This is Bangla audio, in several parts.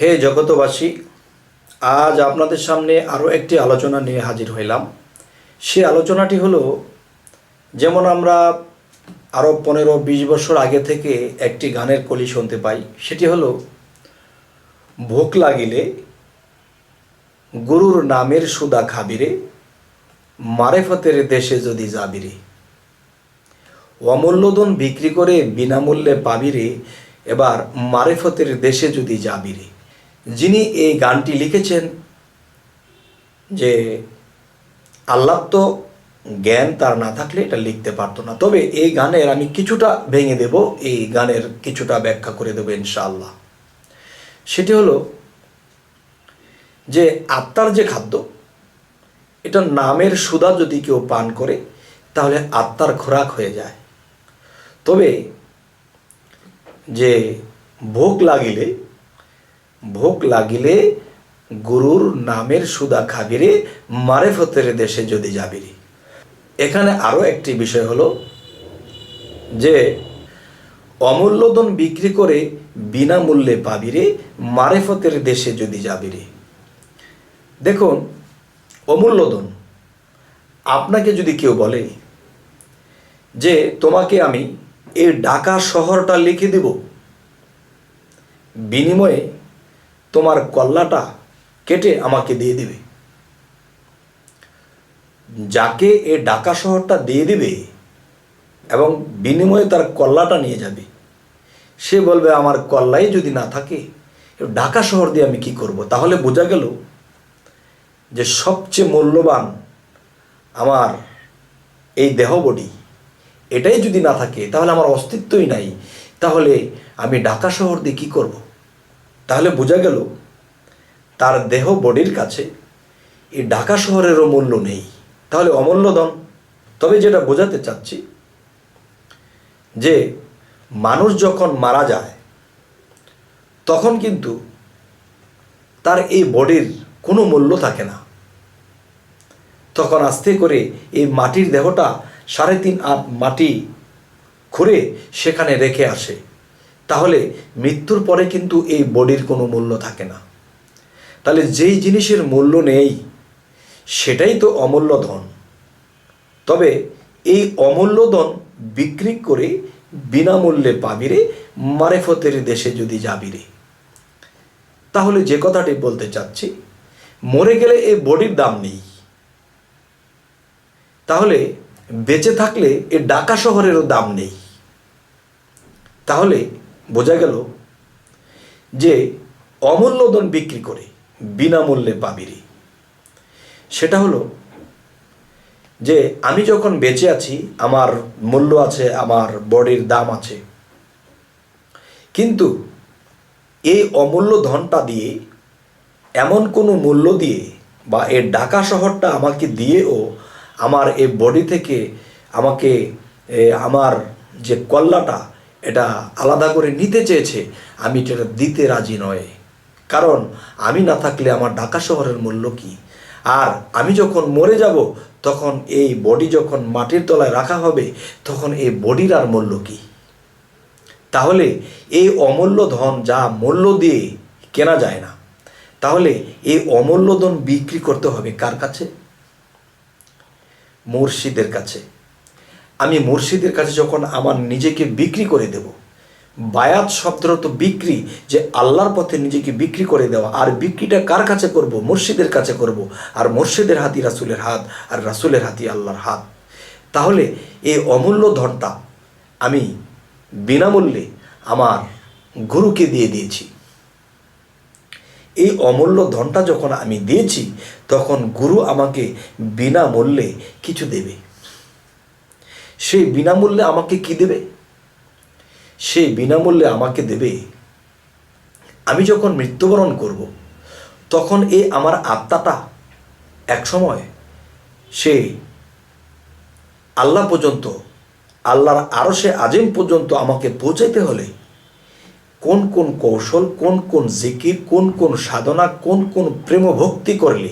হে জগতবাসী, আজ আপনাদের সামনে আরও একটি আলোচনা নিয়ে হাজির হইলাম। সে আলোচনাটি হলো, যেমন আমরা আরও পনেরো বিশ বছর আগে থেকে একটি গানের কলি শুনতে পাই, সেটি হলো, ভোক লাগিলে গুরুর নামের সুদা খাবিরে, মারেফতের দেশে যদি যাবিরে। অমূল্যধন বিক্রি করে বিনামূল্যে পাবিরে, এবার মারেফতের দেশে যদি যাবিরে। যিনি এই গানটি লিখেছেন যে আল্লাহ তো জ্ঞান তার না থাকলে এটা লিখতে পারতো না। তবে এই গানের আমি কিছুটা ভেঙে দেব, এই গানের কিছুটা ব্যাখ্যা করে দেবো ইনশাআল্লাহ। সেটি হলো যে আত্মার যে খাদ্য, এটা নামের সুদা যদি কেউ পান করে, তাহলে আত্মার খোরাক হয়ে যায়। তবে যে ভোগ লাগিলে ভোগ লাগিলে গুরুর নামের সুদা খাবিরে মারেফতের দেশে যদি যাবিরি। এখানে আরও একটি বিষয় হলো যে, অমূল্যধন বিক্রি করে বিনামূল্যে পাবিরে, মারেফতের দেশে যদি যাবিরে। দেখুন, অমূল্যধন, আপনাকে যদি কেউ বলে যে, তোমাকে আমি এই ঢাকা শহরটা লিখে দেব। বিনিময়ে তোমার কল্লাটা কেটে আমাকে দিয়ে দেবে। যাকে এ ঢাকা শহরটা দিয়ে দেবে এবং বিনিময়ে তার কল্লাটা নিয়ে যাবে, সে বলবে, আমার কল্লাই যদি না থাকে, ঢাকা শহর দিয়ে আমি কি করব? তাহলে বোঝা গেল যে সবচেয়ে মূল্যবান আমার এই দেহবডি এটাই যদি না থাকে, তাহলে আমার অস্তিত্বই নাই। তাহলে আমি ঢাকা শহর দিয়ে কী করব? তাহলে বোঝা গেল তার দেহ বডির কাছে এই ঢাকা শহরেরও মূল্য নেই। তাহলে অমূল্য ধন তবে যেটা বোঝাতে চাচ্ছি যে মানুষ যখন মারা যায়, তখন কিন্তু তার এই বডির কোনো মূল্য থাকে না। তখন আস্তে করে এই মাটির দেহটা সাড়ে তিন আট মাটি খুঁড়ে সেখানে রেখে আসে। তাহলে মৃত্যুর পরে কিন্তু এই বডির কোনো মূল্য থাকে না। তাহলে যেই জিনিসের মূল্য নেই, সেটাই তো অমূল্য ধন। তবে এই অমূল্য ধন বিক্রি করে বিনামূল্যে পাবিরে, মারেফতের দেশে যদি যাবিরে। তাহলে যে কথাটি বলতে চাচ্ছি, মরে গেলে এই বডির দাম নেই। তাহলে বেঁচে থাকলে এ ঢাকা শহরেরও দাম নেই। তাহলে বোঝা গেল যে অমূল্যধন বিক্রি করে বিনামূল্যে পাবিরি। সেটা হলো যে আমি যখন বেঁচে আছি, আমার মূল্য আছে, আমার বডির দাম আছে, কিন্তু এই অমূল্য ধনটা দিয়ে, এমন কোনো মূল্য দিয়ে বা এর ঢাকা শহরটা আমাকে দিয়েও আমার এই বডি থেকে আমাকে আমার যে কল্লাটা এটা আলাদা করে নিতে চেয়েছে, আমি সেটা দিতে রাজি নয় কারণ আমি না থাকলে আমার ঢাকা শহরের মূল্য কি? আর আমি যখন মরে যাব, তখন এই বডি যখন মাটির তলায় রাখা হবে, তখন এই বডির আর মূল্য কি? তাহলে এই অমূল্য ধন যা মূল্য দিয়ে কেনা যায় না, তাহলে এই অমূল্য ধন বিক্রি করতে হবে কার কাছে? মুর্শিদের কাছে। আমি মুর্শিদের কাছে যখন আমার নিজেকে বিক্রি করে দেব, বায়াত শব্দর তো বিক্রি, যে আল্লাহর পথে নিজেকে বিক্রি করে দেওয়া, আর বিক্রিটা কার কাছে করব? মুর্শিদের কাছে করব। আর মুর্শিদের হাতি রাসুলের হাত, আর রাসুলের হাতি আল্লাহর হাত। তাহলে এই অমূল্য ধনটা আমি বিনামূল্যে আমার গুরুকে দিয়ে দিয়েছি। এই অমূল্য ধনটা যখন আমি দিয়েছি, তখন গুরু আমাকে বিনামূল্যে কিছু দেবে। সেই বিনামূল্যে আমাকে কি দেবে? সে বিনামূল্যে আমাকে দেবে, আমি যখন মৃত্যুবরণ করব, তখন এ আমার আত্মাটা এক সময় সে আল্লাহ পর্যন্ত, আল্লাহর আরও সে আজিম পর্যন্ত আমাকে পৌঁছাইতে হলে কোন কোন কৌশল, কোন কোন জিকির, কোন কোন সাধনা, কোন কোন প্রেম ভক্তি করলে,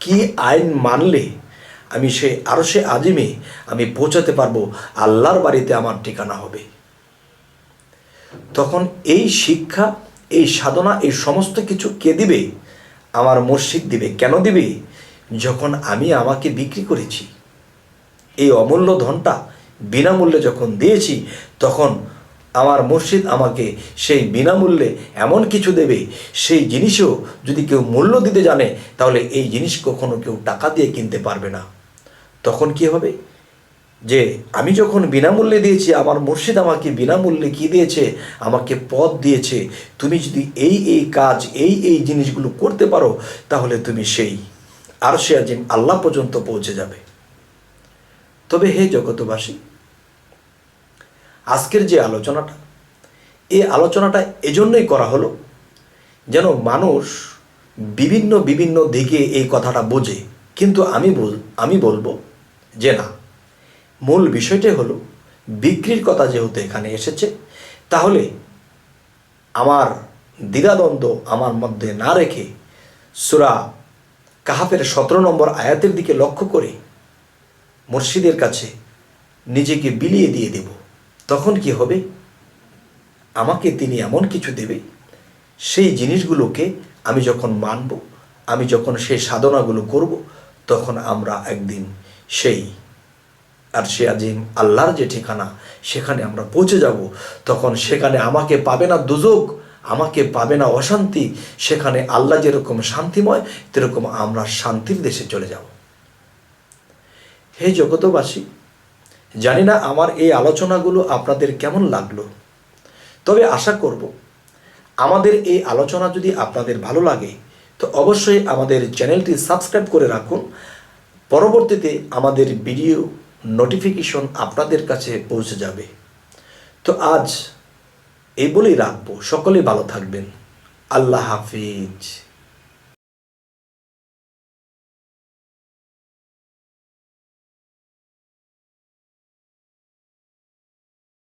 কি আইন মানলে আমি সে, আরও সে আজিমে আমি পৌঁছাতে পারব, আল্লাহর বাড়িতে আমার ঠিকানা হবে। তখন এই শিক্ষা, এই সাধনা, এই সমস্ত কিছু কে দিবে? আমার মসজিদ দিবে। কেন দিবে? যখন আমি আমাকে বিক্রি করেছি, এই অমূল্য ধনটা বিনামূল্যে যখন দিয়েছি, তখন আমার মসজিদ আমাকে সেই বিনামূল্যে এমন কিছু দেবে, সেই জিনিসও যদি কেউ মূল্য দিতে জানে, তাহলে এই জিনিস কখনো কেউ টাকা দিয়ে কিনতে পারবে না। তখন কি হবে? যে আমি যখন বিনামূল্যে দিয়েছি, আমার মুর্শিদ আমাকে বিনামূল্যে কি দিয়েছে? আমাকে পথ দিয়েছে। তুমি যদি এই এই কাজ, এই এই জিনিসগুলো করতে পারো, তাহলে তুমি সেই আর সে আজিম আল্লাহ পর্যন্ত পৌঁছে যাবে। তবে হে জগতবাসী আজকের যে আলোচনাটা এই আলোচনাটা এজন্যই করা হলো যেন মানুষ বিভিন্ন বিভিন্ন দিকে এই কথাটা বোঝে। কিন্তু আমি বল, আমি বলব যে না, মূল বিষয়টাই হলো বিক্রির কথা যেহেতু এখানে এসেছে, তাহলে আমার দ্বিধাদ্বন্দ্ব আমার মধ্যে না রেখে সুরা কাহাফের সতেরো নম্বর আয়াতের দিকে লক্ষ্য করে মুর্শিদের কাছে নিজেকে বিলিয়ে দিয়ে দেব, তখন কি হবে? আমাকে তিনি এমন কিছু দেবে, সেই জিনিসগুলোকে আমি যখন মানব, আমি যখন সেই সাধনাগুলো করব, তখন আমরা একদিন সেই। আর সে আজিম আল্লাহর যে ঠিকানা, সেখানে আমরা পৌঁছে যাব। তখন সেখানে আমাকে পাবে না দুযোগ আমাকে পাবে না অশান্তি, সেখানে আল্লাহ যেরকম শান্তিময়, তেরকম আমরা শান্তির দেশে চলে যাব। হে জগতবাসী জানি না আমার এই আলোচনাগুলো আপনাদের কেমন লাগল। তবে আশা করব, আমাদের এই আলোচনা যদি আপনাদের ভালো লাগে, তো অবশ্যই আমাদের চ্যানেলটি সাবস্ক্রাইব করে রাখুন পরবর্তীতে আমাদের ভিডিও নোটিফিকেশন আপনাদের কাছে পৌঁছে যাবে। তো আজ এই বলেই রাখব। সকলেই ভালো থাকবেন। আল্লাহ হাফিজ।